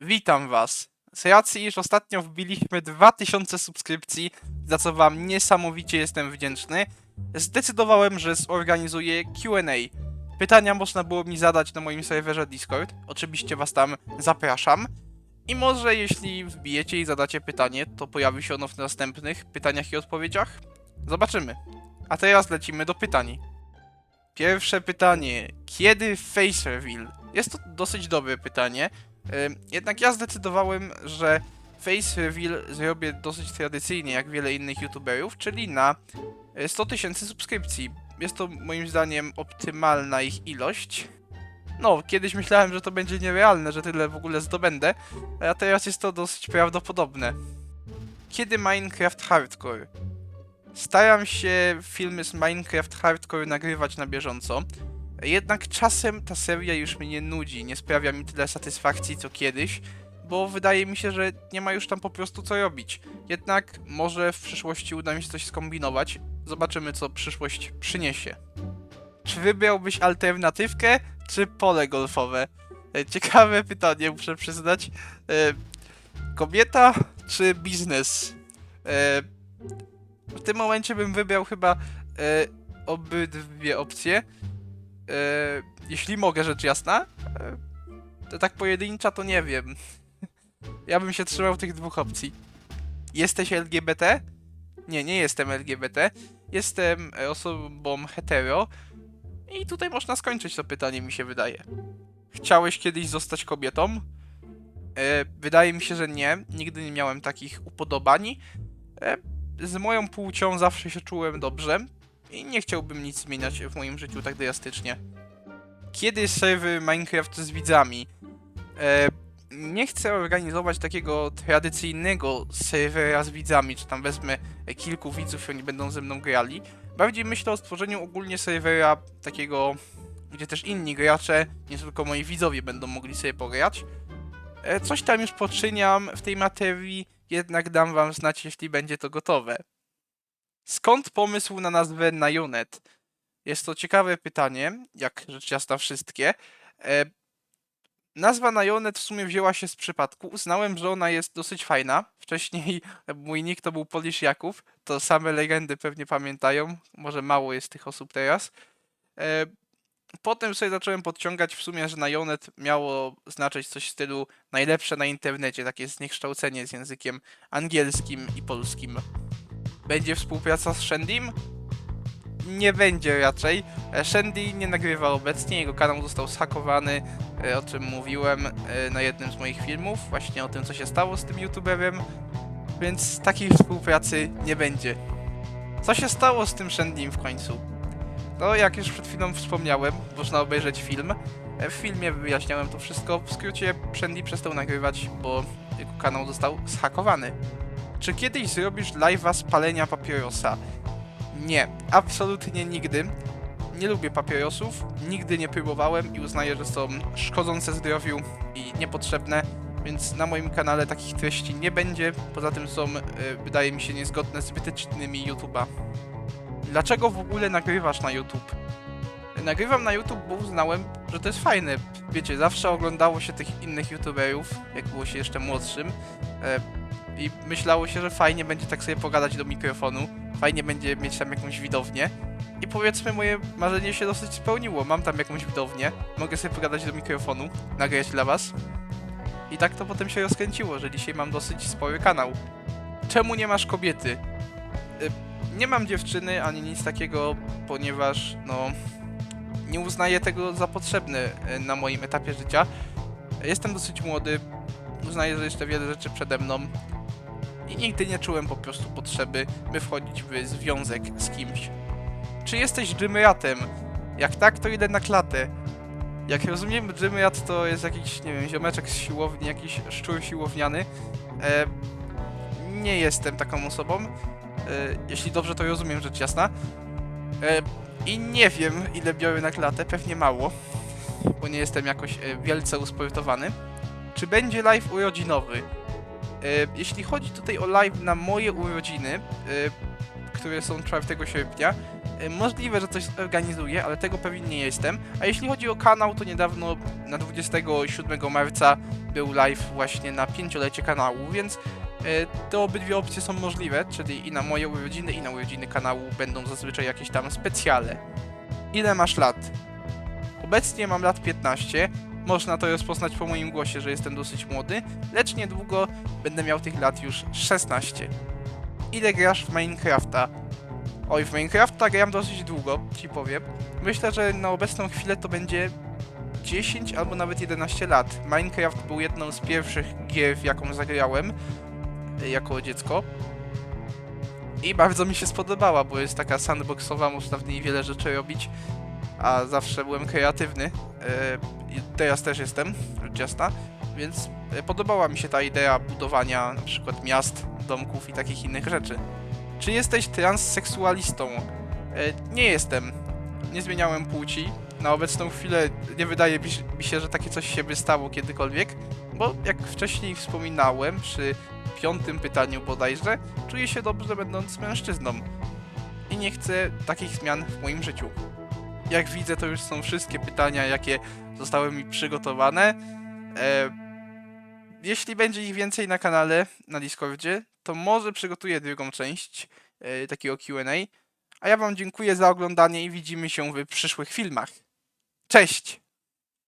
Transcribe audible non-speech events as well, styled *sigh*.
Witam Was. Z racji, iż ostatnio wbiliśmy 2000 subskrypcji, za co Wam niesamowicie jestem wdzięczny, zdecydowałem, że zorganizuję QA. Pytania można było mi zadać na moim serwerze Discord. Oczywiście Was tam zapraszam. I może jeśli wbijecie i zadacie pytanie, to pojawi się ono w następnych pytaniach i odpowiedziach? Zobaczymy. A teraz lecimy do pytań. Pierwsze pytanie. Kiedy face reveal? Jest to dosyć dobre pytanie. Jednak ja zdecydowałem, że face reveal zrobię dosyć tradycyjnie, jak wiele innych youtuberów, czyli na y, 100 tysięcy subskrypcji. Jest to moim zdaniem optymalna ich ilość. No, kiedyś myślałem, że to będzie nierealne, że tyle w ogóle zdobędę, a teraz jest to dosyć prawdopodobne. Kiedy Minecraft Hardcore? Staram się filmy z Minecraft Hardcore nagrywać na bieżąco. Jednak czasem ta seria już mnie nudzi, nie sprawia mi tyle satysfakcji co kiedyś, bo wydaje mi się, że nie ma już tam po prostu co robić. Jednak może w przyszłości uda mi się coś skombinować. Zobaczymy, co przyszłość przyniesie. Czy wybrałbyś alternatywkę, czy pole golfowe? E, Ciekawe pytanie, muszę przyznać. E, Kobieta, czy biznes? E, W tym momencie bym wybrał chyba obydwie opcje. E, jeśli mogę, rzecz jasna. E, to tak pojedyncza, to nie wiem. *laughs* Ja bym się trzymał tych dwóch opcji. Jesteś LGBT? Nie, nie jestem LGBT. Jestem osobą hetero. I tutaj można skończyć to pytanie, mi się wydaje. Chciałeś kiedyś zostać kobietą? E, wydaje mi się, że nie. Nigdy nie miałem takich upodobań. Z moją płcią zawsze się czułem dobrze i nie chciałbym nic zmieniać w moim życiu tak drastycznie. Kiedy serwy Minecraft z widzami? E, nie chcę organizować takiego tradycyjnego serwera z widzami, czy tam wezmę kilku widzów i oni będą ze mną grali. Bardziej myślę o stworzeniu ogólnie serwera takiego, gdzie też inni gracze, nie tylko moi widzowie będą mogli sobie pograć. E, coś tam już poczyniam w tej materii, jednak dam wam znać, jeśli będzie to gotowe. Skąd pomysł na nazwę Najonet? Jest to ciekawe pytanie, jak rzecz jasna wszystkie. E, nazwa Najonet w sumie wzięła się z przypadku. Uznałem, że ona jest dosyć fajna. Wcześniej *laughs* mój nick to był Polish. To same legendy pewnie pamiętają. Może mało jest tych osób teraz. E, potem sobie zacząłem podciągać w sumie, że Najonet miało znaczyć coś w stylu najlepsze na internecie, takie zniekształcenie z językiem angielskim i polskim. Będzie współpraca z Shendim? Nie będzie raczej. E, Shandy nie nagrywa obecnie, jego kanał został zhakowany, e, o czym mówiłem e, na jednym z moich filmów, właśnie o tym, co się stało z tym youtuberem, więc takiej współpracy nie będzie. Co się stało z tym Shandym w końcu? No, jak już przed chwilą wspomniałem, można obejrzeć film. W filmie wyjaśniałem to wszystko. W skrócie, Shandy przestał nagrywać, bo jego kanał został zhakowany. Czy kiedyś zrobisz live'a z palenia papierosa? Nie, absolutnie nigdy. Nie lubię papierosów, nigdy nie próbowałem i uznaję, że są szkodzące zdrowiu i niepotrzebne, więc na moim kanale takich treści nie będzie. Poza tym są, e, wydaje mi się, niezgodne z wytycznymi YouTube'a. Dlaczego w ogóle nagrywasz na YouTube? Nagrywam na YouTube, bo uznałem, że to jest fajne. Wiecie, zawsze oglądało się tych innych YouTuberów, jak było się jeszcze młodszym. I myślało się, że fajnie będzie tak sobie pogadać do mikrofonu. Fajnie będzie mieć tam jakąś widownię. I powiedzmy, moje marzenie się dosyć spełniło. Mam tam jakąś widownię, mogę sobie pogadać do mikrofonu, nagrać dla was. I tak to potem się rozkręciło, że dzisiaj mam dosyć spory kanał. Czemu nie masz kobiety? Y, Nie mam dziewczyny ani nic takiego, ponieważ no nie uznaję tego za potrzebne y, na moim etapie życia. Jestem dosyć młody, uznaję, że jeszcze wiele rzeczy przede mną i nigdy nie czułem po prostu potrzeby, by wchodzić w związek z kimś. Czy jesteś Jimratem? Jak tak, to idę na klatę. Jak rozumiem, Jimrat to jest jakiś, nie wiem, ziomeczek z siłowni, jakiś szczur siłowniany. E, nie jestem taką osobą. E, jeśli dobrze to rozumiem, rzecz jasna. E, I nie wiem, ile biorę na klatę, pewnie mało, bo nie jestem jakoś e, wielce usportowany. Czy będzie live urodzinowy? E, jeśli chodzi tutaj o live na moje urodziny, e, które są 4 sierpnia, E, Możliwe, że coś organizuję, ale tego pewien nie jestem. A jeśli chodzi o kanał, to niedawno na 27 marca był live właśnie na pięciolecie kanału, więc te obydwie opcje są możliwe, czyli i na moje urodziny, i na urodziny kanału będą zazwyczaj jakieś tam specjale. Ile masz lat? Obecnie mam lat 15. Można to rozpoznać po moim głosie, że jestem dosyć młody, lecz niedługo będę miał tych lat już 16. Ile grasz w Minecrafta? Oj, w Minecrafta gram dosyć długo, ci powiem. Myślę, że na obecną chwilę to będzie 10 albo nawet 11 lat. Minecraft był jedną z pierwszych gier, w jaką zagrałem y, jako dziecko. I bardzo mi się spodobała, bo jest taka sandboxowa, można w niej wiele rzeczy robić, a zawsze byłem kreatywny. Teraz też jestem, jasna, więc y, podobała mi się ta idea budowania na przykład miast, domków i takich innych rzeczy. Czy jesteś transseksualistą? E, nie jestem. Nie zmieniałem płci. Na obecną chwilę nie wydaje mi się, że takie coś się by stało kiedykolwiek, bo jak wcześniej wspominałem, przy piątym pytaniu bodajże, czuję się dobrze będąc mężczyzną. I nie chcę takich zmian w moim życiu. Jak widzę, to już są wszystkie pytania, jakie zostały mi przygotowane. E, jeśli będzie ich więcej na kanale, na Discordzie, to może przygotuję drugą część e, takiego QA. A ja Wam dziękuję za oglądanie i widzimy się w przyszłych filmach. Cześć!